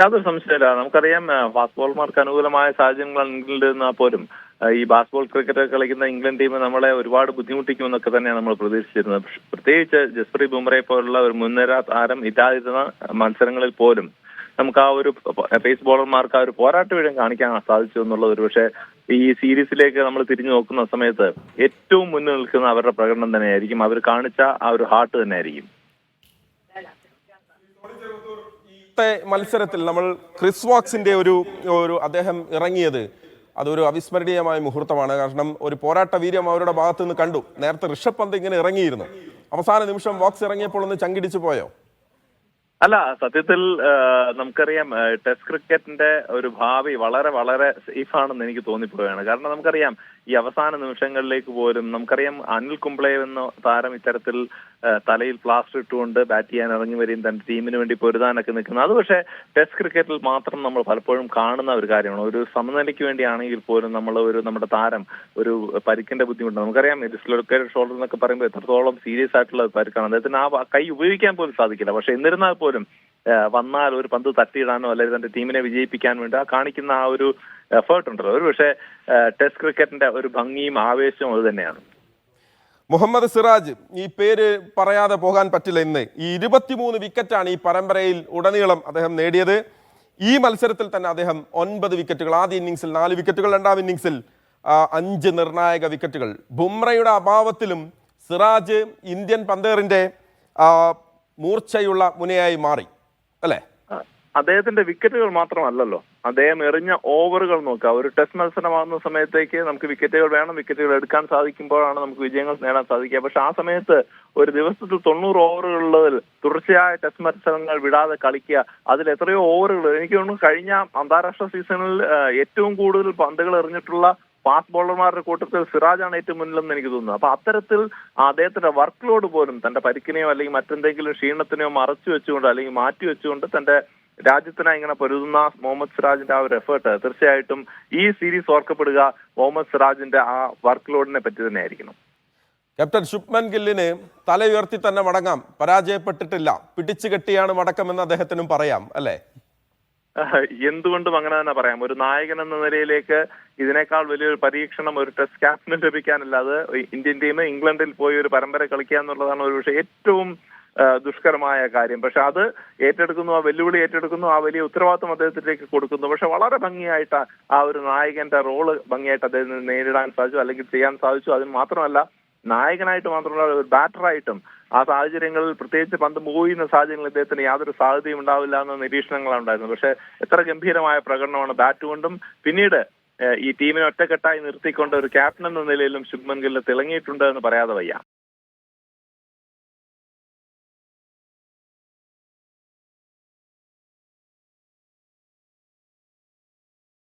യാതൊരു സംശയമില്ല. നമുക്കറിയാം ഫാസ്റ്റ് ബോളർമാർക്ക് അനുകൂലമായ സാഹചര്യങ്ങൾ ഇംഗ്ലണ്ടിൽ പോലും ഈ ബാസ്ബോൾ ക്രിക്കറ്റ് കളിക്കുന്ന ഇംഗ്ലണ്ട് ടീം നമ്മളെ ഒരുപാട് ബുദ്ധിമുട്ടിക്കുമെന്നൊക്കെ തന്നെയാണ് നമ്മൾ പ്രതീക്ഷിച്ചിരുന്നത്. പ്രത്യേകിച്ച് ജസ്പ്രീത് ബുംറയെ പോലുള്ള ഒരു മുൻനിര താരം ഇല്ലാതിരുന്ന മത്സരങ്ങളിൽ പോലും നമുക്ക് ആ ഒരു പേസ് ബോളർമാർക്ക് ആ ഒരു പോരാട്ട വീഴം കാണിക്കാൻ സാധിച്ചു എന്നുള്ളത് ഒരു പക്ഷേ ഈ സീരീസിലേക്ക് നമ്മൾ തിരിഞ്ഞു നോക്കുന്ന സമയത്ത് ഏറ്റവും മുന്നിൽ നിൽക്കുന്ന അവരുടെ പ്രകടനം തന്നെയായിരിക്കും. അവർ കാണിച്ച ആ ഒരു ഹാർട്ട് തന്നെയായിരിക്കും. ഇന്നത്തെ മത്സരത്തിൽ നമ്മൾ ക്രിസ് വാക്സിന്റെ ഒരു ഒരു അദ്ദേഹം ഇറങ്ങിയത് അതൊരു അവിസ്മരണീയമായ മുഹൂർത്തമാണ്. കാരണം ഒരു പോരാട്ട വീര്യം അവരുടെ ഭാഗത്ത് നിന്ന് കണ്ടു. നേരത്തെ ഋഷഭ് പന്ത് ഇങ്ങനെ ഇറങ്ങിയിരുന്നു. അവസാന നിമിഷം വാക്സ് ഇറങ്ങിയപ്പോൾ ഒന്ന് ചങ്കിടിച്ചു പോയോ? അല്ല സത്യത്തിൽ നമുക്കറിയാം ടെസ്റ്റ് ക്രിക്കറ്റിന്റെ ഒരു ഭാവി വളരെ വളരെ സേഫ് ആണെന്ന് എനിക്ക് തോന്നിപ്പോവുകയാണ്. കാരണം നമുക്കറിയാം ഈ അവസാന നിമിഷങ്ങളിലേക്ക് പോലും നമുക്കറിയാം അനിൽ കുംബ്ലെ എന്ന താരം ഇത്തരത്തിൽ തലയിൽ പ്ലാസ്റ്റർ ഇട്ടുകൊണ്ട് ബാറ്റ് ചെയ്യാൻ ഇറങ്ങി വരികയും തന്റെ ടീമിന് വേണ്ടി പൊരുതാനൊക്കെ നിൽക്കുന്നത് അത് പക്ഷേ ടെസ്റ്റ് ക്രിക്കറ്റിൽ മാത്രം നമ്മൾ പലപ്പോഴും കാണുന്ന ഒരു കാര്യമാണ്. ഒരു സമനിലയ്ക്ക് വേണ്ടിയാണെങ്കിൽ പോലും നമ്മൾ ഒരു നമ്മുടെ താരം ഒരു പരിക്കിന്റെ ബുദ്ധിമുട്ട്. നമുക്കറിയാം ഡിസ്ലോക്കേറ്റഡ് ഷോൾഡർ എന്നൊക്കെ പറയുമ്പോൾ എത്രത്തോളം സീരിയസ് ആയിട്ടുള്ള പരിക്കാണ്. അദ്ദേഹത്തിന് ആ കൈ ഉപയോഗിക്കാൻ പോലും സാധിക്കില്ല. പക്ഷെ എന്നിരുന്നാൽ പോലും വന്നാൽ ഒരു പന്ത് തട്ടിയിടാനോ അല്ലെങ്കിൽ തന്റെ ടീമിനെ വിജയിപ്പിക്കാൻ വേണ്ടി ആ കാണിക്കുന്ന ആ ഒരു എഫേർട്ട് ഉണ്ടല്ലോ. ഒരു പക്ഷേ ടെസ്റ്റ് ക്രിക്കറ്റിന്റെ ഒരു ഭംഗിയും ആവേശവും അത് തന്നെയാണ്. മുഹമ്മദ് സിറാജ് ഈ പേര് പറയാതെ പോകാൻ പറ്റില്ല ഇന്ന്. ഈ ഇരുപത്തിമൂന്ന് വിക്കറ്റാണ് ഈ പരമ്പരയിൽ ഉടനീളം അദ്ദേഹം നേടിയത്. ഈ മത്സരത്തിൽ തന്നെ അദ്ദേഹം ഒൻപത് വിക്കറ്റുകൾ ആദ്യ ഇന്നിങ്സിൽ നാല് വിക്കറ്റുകൾ രണ്ടാം ഇന്നിങ്സിൽ അഞ്ച് നിർണായക വിക്കറ്റുകൾ ബുംറയുടെ അഭാവത്തിലും സിറാജ് ഇന്ത്യൻ പന്തേറിന്റെ മൂർച്ചയുള്ള മുനയായി മാറി. അല്ലേ? അദ്ദേഹത്തിന്റെ വിക്കറ്റുകൾ മാത്രമല്ലല്ലോ. അദ്ദേഹം എറിഞ്ഞ ഓവറുകൾ നോക്കുക. ഒരു ടെസ്റ്റ് മത്സരമാകുന്ന സമയത്തേക്ക് നമുക്ക് വിക്കറ്റുകൾ വേണം. വിക്കറ്റുകൾ എടുക്കാൻ സാധിക്കുമ്പോഴാണ് നമുക്ക് വിജയങ്ങൾ നേടാൻ സാധിക്കുക. പക്ഷെ ആ സമയത്ത് ഒരു ദിവസത്തിൽ തൊണ്ണൂറ് ഓവറുകളിൽ തുടർച്ചയായ ടെസ്റ്റ് മത്സരങ്ങൾ വിടാതെ കളിക്കുക. അതിൽ എത്രയോ ഓവറുകൾ. എനിക്ക് തോന്നുന്നു കഴിഞ്ഞ അന്താരാഷ്ട്ര സീസണിൽ ഏറ്റവും കൂടുതൽ പന്തുകൾ എറിഞ്ഞിട്ടുള്ള ഫാസ്റ്റ് ബോളർമാരുടെ കൂട്ടത്തിൽ സിറാജാണ് ഏറ്റവും മുന്നിലെന്ന് എനിക്ക് തോന്നുന്നു. അപ്പൊ അത്തരത്തിൽ അദ്ദേഹത്തിന്റെ വർക്ക് ലോഡ് പോലും തന്റെ പരിക്കിനെയോ അല്ലെങ്കിൽ മറ്റെന്തെങ്കിലും ക്ഷീണത്തിനെയോ മറച്ചു വെച്ചുകൊണ്ട് അല്ലെങ്കിൽ മാറ്റി വെച്ചുകൊണ്ട് തന്റെ രാജ്യത്തിനായി ഇങ്ങനെ പൊരുതുന്ന മുഹമ്മദ് സിറാജിന്റെ ആ ഒരു എഫേർട്ട് തീർച്ചയായിട്ടും ഈ സീരീസ് ഓർക്കപ്പെടുക മുഹമ്മദ് സിറാജിന്റെ ആ വർക്ക് ലോഡിനെ പറ്റി തന്നെ ആയിരിക്കണം ക്യാപ്റ്റൻ ശുഭ്മൻ ഗില്ലിന് തല ഉയർത്തി തന്നെ മടങ്ങാം. പരാജയപ്പെട്ടിട്ടില്ല. പിടിച്ചു കെട്ടിയാണ് മടക്കമെന്ന് അദ്ദേഹത്തിനും പറയാം അല്ലേ? എന്തുകൊണ്ടും അങ്ങനെ തന്നെ പറയാം. ഒരു നായകൻ എന്ന നിലയിലേക്ക് ഇതിനേക്കാൾ വലിയൊരു പരീക്ഷണം ഒരു ടെസ്റ്റ് ക്യാപ്റ്റന് ലഭിക്കാനല്ലാതെ ഇന്ത്യൻ ടീം ഇംഗ്ലണ്ടിൽ പോയി ഒരു പരമ്പര കളിക്കുക എന്നുള്ളതാണ് ഒരു പക്ഷേ ഏറ്റവും ദുഷ്കരമായ കാര്യം. പക്ഷെ അത് ഏറ്റെടുക്കുന്നു ആ വെല്ലുവിളി ഏറ്റെടുക്കുന്നു ആ വലിയ ഉത്തരവാദിത്വം അദ്ദേഹത്തിലേക്ക് കൊടുക്കുന്നു. പക്ഷെ വളരെ ഭംഗിയായിട്ട് ആ ഒരു നായകന്റെ റോൾ ഭംഗിയായിട്ട് അദ്ദേഹത്തിന് നേരിടാൻ സാധിച്ചു അല്ലെങ്കിൽ ചെയ്യാൻ സാധിച്ചു. അതിന് മാത്രമല്ല നായകനായിട്ട് മാത്രമല്ല ഒരു ബാറ്ററായിട്ടും ആ സാഹചര്യങ്ങളിൽ പ്രത്യേകിച്ച് പന്ത് മൂവുന്ന സാഹചര്യങ്ങളിൽ ഇദ്ദേഹത്തിന് യാതൊരു സാധ്യതയും ഉണ്ടാവില്ല എന്ന നിരീക്ഷണങ്ങളാണ് ഉണ്ടായിരുന്നത്. പക്ഷെ എത്ര ഗംഭീരമായ പ്രകടനമാണ് ബാറ്റ് കൊണ്ടും പിന്നീട് ഈ ടീമിനെ ഒറ്റക്കെട്ടായി നിർത്തിക്കൊണ്ട് ഒരു ക്യാപ്റ്റൻ എന്ന നിലയിലും ശുഭ്മൻ ഗില്ല് തിളങ്ങിയിട്ടുണ്ട് എന്ന് പറയാതെ വയ്യ.